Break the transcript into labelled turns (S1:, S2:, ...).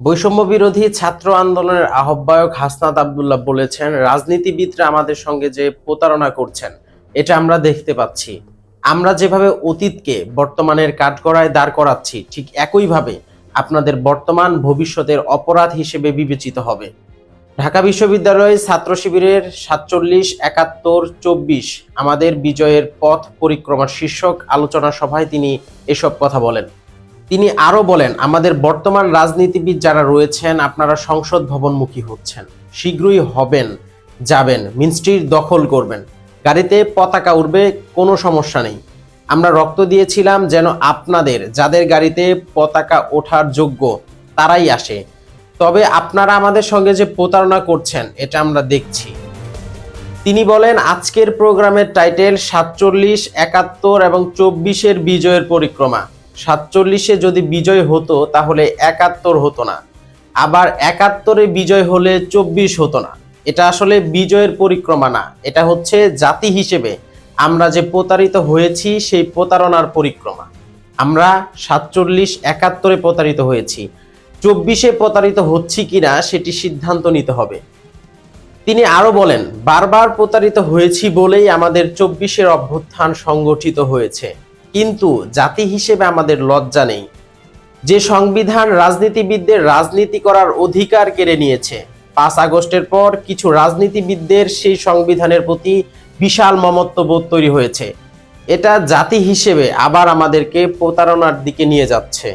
S1: বৈষম্য বিরোধী ছাত্র আন্দোলনের আহ্বায়ক হাসনাত আবদুল্লাহ বলেছেন, রাজনীতিবিদরা আমাদের সঙ্গে যে প্রতারণা করছেন, এটা আমরা দেখতে পাচ্ছি। আমরা যেভাবে অতীতকে বর্তমানের কাঠগড়ায় দাঁড় করাচ্ছি, ঠিক একইভাবে আপনাদের বর্তমান ভবিষ্যতের অপরাধ হিসেবে বিবেচিত হবে। ঢাকা বিশ্ববিদ্যালয় ছাত্র শিবিরের সাতচল্লিশ, একাত্তর, চব্বিশ আমাদের বিজয়ের পথ পরিক্রমা শীর্ষক আলোচনা সভায় তিনি এসব কথা বলেন। তিনি আরও বলেন, আমাদের বর্তমান রাজনীতিবিদ যারা রয়েছেন, আপনারা সংসদ ভবনমুখী হচ্ছেন। শীঘ্রই হবেন, যাবেন, মিনিস্ট্রির দখল করবেন। গাড়িতে পতাকা উঠবে কোনো সমস্যা নেই। আমরা রক্ত দিয়েছিলাম যেন আপনাদের, যাদের গাড়িতে পতাকা ওঠার যোগ্য, তারাই আসে। তবে আপনারা আমাদের সঙ্গে যে প্রতারণা করছেন, এটা আমরা দেখছি। তিনি বলেন, আজকের প্রোগ্রামের টাইটেল সাতচল্লিশ, একাত্তর এবং চব্বিশের বিজয়ের পরিক্রমা। সাতচল্লিশে যদি বিজয় হতো, তাহলে একাত্তর হতো না। আবার একাত্তরে বিজয় হলে চব্বিশ হতো না। এটা আসলে বিজয়ের পরিক্রমা না। এটা হচ্ছে জাতি হিসেবে আমরা যে প্রতারিত হয়েছি, সেই প্রতারণার পরিক্রমা। আমরা সাতচল্লিশ, একাত্তরে প্রতারিত হয়েছি। চব্বিশে প্রতারিত হচ্ছি কিনা, সেটি সিদ্ধান্ত নিতে হবে। তিনি আরও বলেন, বারবার প্রতারিত হয়েছি বলেই আমাদের চব্বিশের অভ্যুত্থান সংগঠিত হয়েছে। কিন্তু জাতি হিসেবে আমাদের লজ্জা নেই। যে সংবিধান রাজনীতিবিদদের রাজনীতি করার অধিকার কেড়ে নিয়েছে, পাঁচ আগস্টের পর কিছু রাজনীতিবিদদের সেই সংবিধানের প্রতি বিশাল মমত্ববোধ তৈরি হয়েছে। এটা জাতি হিসেবে আবার আমাদেরকে প্রতারণার দিকে নিয়ে যাচ্ছে।